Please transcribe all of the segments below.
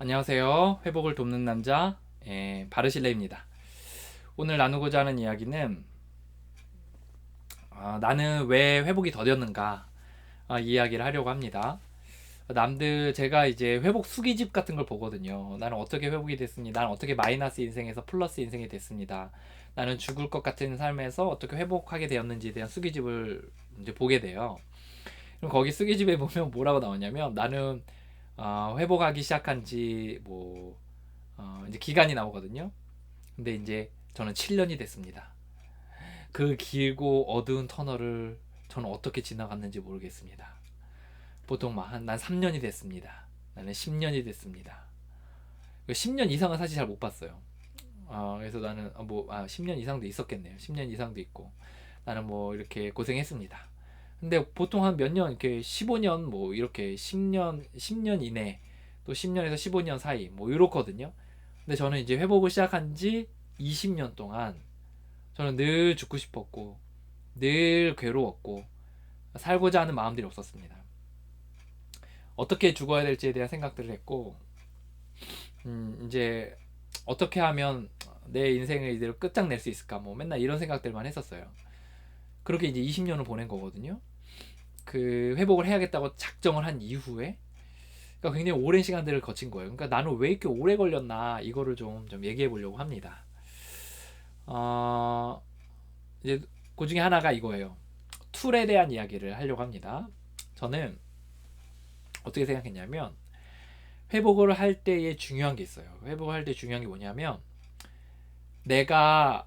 안녕하세요. 회복을 돕는 남자 예, 바르실레입니다. 오늘 나누고자 하는 이야기는 아, 나는 왜 회복이 더뎠는가 아, 이 이야기를 하려고 합니다. 남들 제가 이제 회복 수기집 같은 걸 보거든요. 나는 어떻게 회복이 됐습니다. 나는 어떻게 마이너스 인생에서 플러스 인생이 됐습니다. 나는 죽을 것 같은 삶에서 어떻게 회복하게 되었는지에 대한 수기집을 이제 보게 돼요. 그럼 거기 수기집에 보면 뭐라고 나오냐면 나는 어, 회복하기 시작한 지뭐 어, 이제 기간이 나오거든요. 근데 이제 저는 7년이 됐습니다. 그 길고 어두운 터널을 저는 어떻게 지나갔는지 모르겠습니다. 보통 막난 3년이 됐습니다. 나는 10년이 됐습니다. 10년 이상은 사실 잘 못 봤어요. 어, 그래서 나는 어, 뭐 아, 10년 이상도 있었겠네요. 10년 이상도 있고 나는 뭐 이렇게 고생했습니다. 근데 보통 한 몇 년 이렇게 15년 뭐 이렇게 10년 10년 이내 또 10년에서 15년 사이 뭐 이렇거든요. 근데 저는 이제 회복을 시작한 지 20년 동안 저는 늘 죽고 싶었고 늘 괴로웠고 살고자 하는 마음들이 없었습니다. 어떻게 죽어야 될지에 대한 생각들을 했고 음 이제 어떻게 하면 내 인생을 이대로 끝장낼 수 있을까 뭐 맨날 이런 생각들만 했었어요. 그렇게 이제 20년을 보낸 거거든요. 그 회복을 해야겠다고 작정을 한 이후에 그러니까 굉장히 오랜 시간들을 거친 거예요. 그러니까 나는 왜 이렇게 오래 걸렸나 이거를 좀, 좀 얘기해 보려고 합니다. 어, 이제 그 중에 하나가 이거예요. 툴에 대한 이야기를 하려고 합니다. 저는 어떻게 생각했냐면 회복을 할 때에 중요한 게 있어요. 회복을 할 때 중요한 게 뭐냐면 내가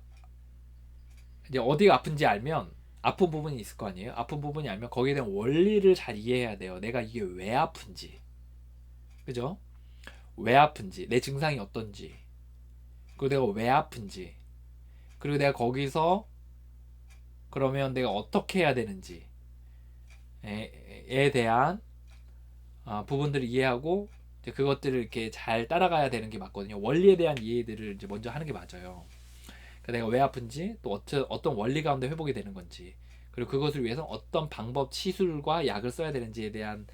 이제 어디가 아픈지 알면 아픈 부분이 있을 거 아니에요? 아픈 부분이 알면 거기에 대한 원리를 잘 이해해야 돼요. 내가 이게 왜 아픈지. 그죠? 왜 아픈지, 내 증상이 어떤지, 그리고 내가 왜 아픈지, 그리고 내가 거기서 그러면 내가 어떻게 해야 되는지, 에, 대한 어, 부분들을 이해하고 그것들을 이렇게 잘 따라가야 되는 게 맞거든요. 원리에 대한 이해들을 이제 먼저 하는 게 맞아요. 그러니까 내가 왜 아픈지 또 어떤 어떤 원리 가운데 회복이 되는 건지 그리고 그것을 위해서 어떤 방법 치술과 약을 써야 되는지에 대한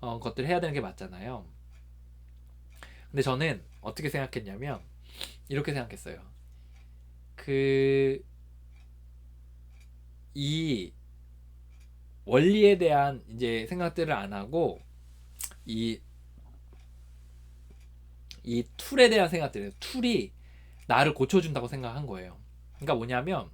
어, 것들을 해야 되는 게 맞잖아요. 근데 저는 어떻게 생각했냐면 이렇게 생각했어요. 그 이 원리에 대한 이제 생각들을 안 하고 이 이 툴에 대한 생각들, 툴이 나를 고쳐준다고 생각한 거예요. 그러니까 뭐냐면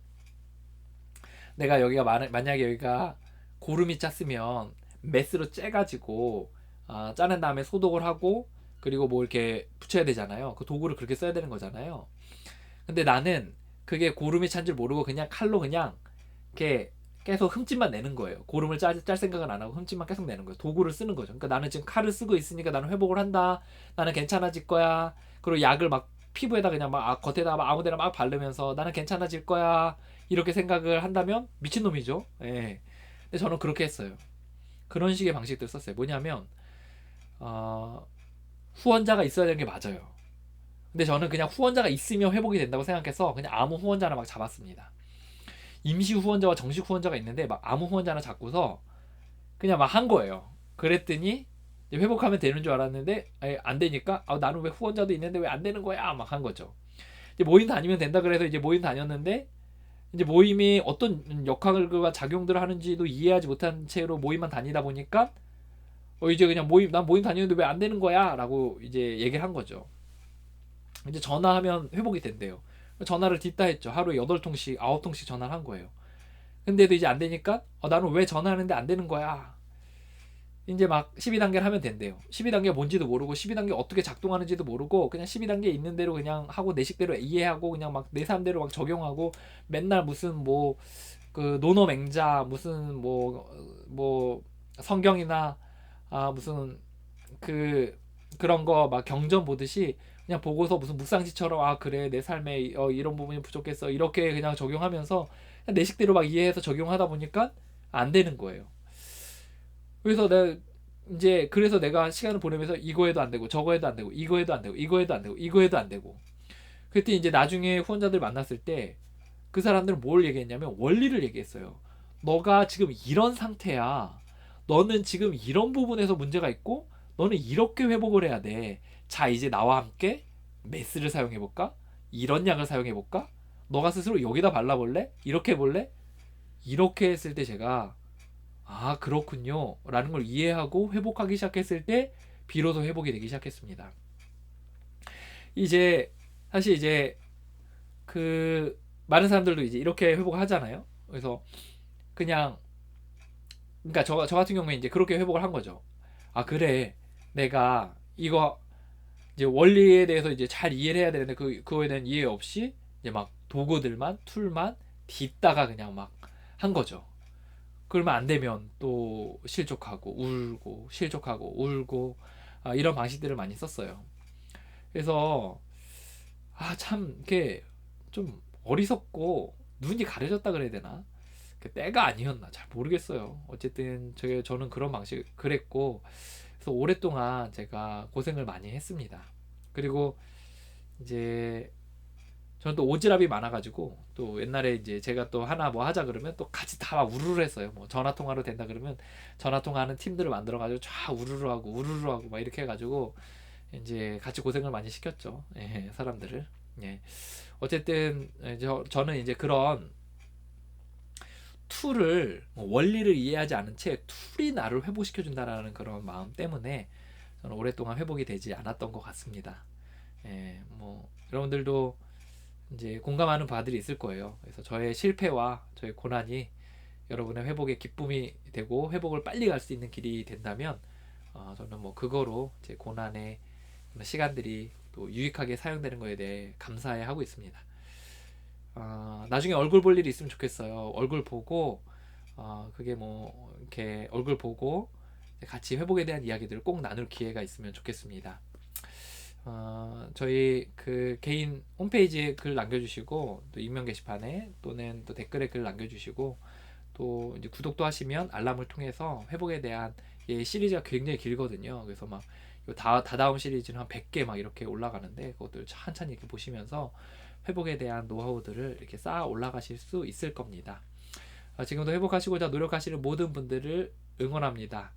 내가 여기가 만약에 여기가 고름이 짰으면 메스로 째가지고 아, 짜낸 다음에 소독을 하고 그리고 뭐 이렇게 붙여야 되잖아요. 그 도구를 그렇게 써야 되는 거잖아요. 근데 나는 그게 고름이 찬 줄 모르고 그냥 칼로 그냥 이렇게 계속 흠집만 내는 거예요. 고름을 짤, 짤 생각은 안 하고 흠집만 계속 내는 거예요. 도구를 쓰는 거죠. 그러니까 나는 지금 칼을 쓰고 있으니까 나는 회복을 한다. 나는 괜찮아질 거야. 그리고 약을 막 피부에다 그냥 막 아, 겉에다 막 아무데나 막 바르면서 나는 괜찮아질 거야 이렇게 생각을 한다면 미친 놈이죠. 예. 근데 저는 그렇게 했어요. 그런 식의 방식들 썼어요. 뭐냐면 어, 후원자가 있어야 되는 게 맞아요. 근데 저는 그냥 후원자가 있으면 회복이 된다고 생각해서 그냥 아무 후원자나 막 잡았습니다. 임시 후원자와 정식 후원자가 있는데 막 아무 후원자나 잡고서 그냥 막 한 거예요. 그랬더니 회복하면 되는 줄 알았는데 안 되니까 아, 나는 왜 후원자도 있는데 왜 안 되는 거야 막 한 거죠. 이제 모임 다니면 된다 그래서 이제 모임 다녔는데 이제 모임이 어떤 역할과 작용들을 하는지도 이해하지 못한 채로 모임만 다니다 보니까 어 이제 그냥 모임 난 모임 다니는데 왜 안 되는 거야라고 이제 얘기를 한 거죠. 이제 전화하면 회복이 된대요. 전화를 뒷다 했죠. 하루에 8통씩, 9통씩 전화를 한 거예요. 근데도 이제 안 되니까 어, 나는 왜 전화하는데 안 되는 거야. 이제 막 12단계를 하면 된대요. 12단계 뭔지도 모르고 12단계 어떻게 작동하는지도 모르고 그냥 12단계 있는 대로 그냥 하고 내 식대로 이해하고 그냥 막 내 삶대로 막 적용하고 맨날 무슨 뭐그 노노 맹자 무슨 뭐뭐 뭐 성경이나 아 무슨 그 그런 거 막 경전 보듯이 그냥 보고서 무슨 묵상지처럼 아 그래 내 삶에 어, 이런 부분이 부족했어 이렇게 그냥 적용하면서 그냥 내 식대로 막 이해해서 적용하다 보니까 안 되는 거예요. 그래서 내가 이제 그래서 내가 시간을 보내면서 이거 해도 안 되고 저거 해도 안 되고 이거 해도 안 되고 이거 해도 안 되고 이거 해도 안 되고 그때 이제 나중에 후원자들 만났을 때 그 사람들은 뭘 얘기했냐면 원리를 얘기했어요. 너가 지금 이런 상태야. 너는 지금 이런 부분에서 문제가 있고 너는 이렇게 회복을 해야 돼. 자 이제 나와 함께 메스를 사용해 볼까? 이런 약을 사용해 볼까? 너가 스스로 여기다 발라볼래? 이렇게 해볼래? 이렇게 했을 때 제가 아 그렇군요 라는 걸 이해하고 회복하기 시작했을 때 비로소 회복이 되기 시작했습니다. 이제 사실 이제 그 많은 사람들도 이제 이렇게 회복을 하잖아요. 그래서 그냥 그러니까 저, 저 같은 경우에 이제 그렇게 회복을 한 거죠. 아 그래 내가 이거 이제 원리에 대해서 이제 잘 이해를 해야 되는데 그 그거에 대한 이해 없이 이제 막 도구들만 툴만 딛다가 그냥 막 한 거죠. 그러면 안 되면 또 실족하고 울고 실족하고 울고 아, 이런 방식들을 많이 썼어요. 그래서 아 참 이렇게 좀 어리석고 눈이 가려졌다 그래야 되나? 그 때가 아니었나 잘 모르겠어요. 어쨌든 저 저는 그런 방식 그랬고 그래서 오랫동안 제가 고생을 많이 했습니다. 그리고 이제 저는 또 오지랖이 많아가지고 또 옛날에 이제 제가 또 하나 뭐 하자 그러면 또 같이 다 우르르 했어요. 뭐 전화 통화로 된다 그러면 전화 통화하는 팀들을 만들어가지고 쫙 우르르 하고 우르르 하고 막 이렇게 해가지고 이제 같이 고생을 많이 시켰죠. 예, 사람들을. 예. 어쨌든 저, 저는 이제 그런 툴을 뭐 원리를 이해하지 않은 채 툴이 나를 회복시켜 준다라는 그런 마음 때문에 저는 오랫동안 회복이 되지 않았던 것 같습니다. 예, 뭐 여러분들도 이제 공감하는 바들이 있을 거예요. 그래서 저의 실패와 저의 고난이 여러분의 회복의 기쁨이 되고 회복을 빨리 갈 수 있는 길이 된다면 어, 저는 뭐 그거로 제 고난의 시간들이 또 유익하게 사용되는 거에 대해 감사해 하고 있습니다. 어, 나중에 얼굴 볼 일이 있으면 좋겠어요. 얼굴 보고 어, 그게 뭐 이렇게 얼굴 보고 같이 회복에 대한 이야기들을 꼭 나눌 기회가 있으면 좋겠습니다. 어, 저희 그 개인 홈페이지에 글 남겨주시고 또 익명 게시판에 또는 또 댓글에 글 남겨주시고 또 이제 구독도 하시면 알람을 통해서 회복에 대한 예, 시리즈가 굉장히 길거든요. 그래서 막 다, 다다음 시리즈는 한 100개 막 이렇게 올라가는데 그것들 천천히 이렇게 보시면서 회복에 대한 노하우들을 이렇게 쌓아 올라가실 수 있을 겁니다. 아, 지금도 회복하시고자 노력하시는 모든 분들을 응원합니다.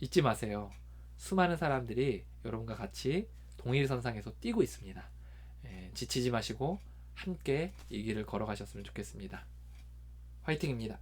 잊지 마세요. 수많은 사람들이 여러분과 같이 동일선상에서 뛰고 있습니다. 예, 지치지 마시고 함께 이 길을 걸어가셨으면 좋겠습니다. 화이팅입니다.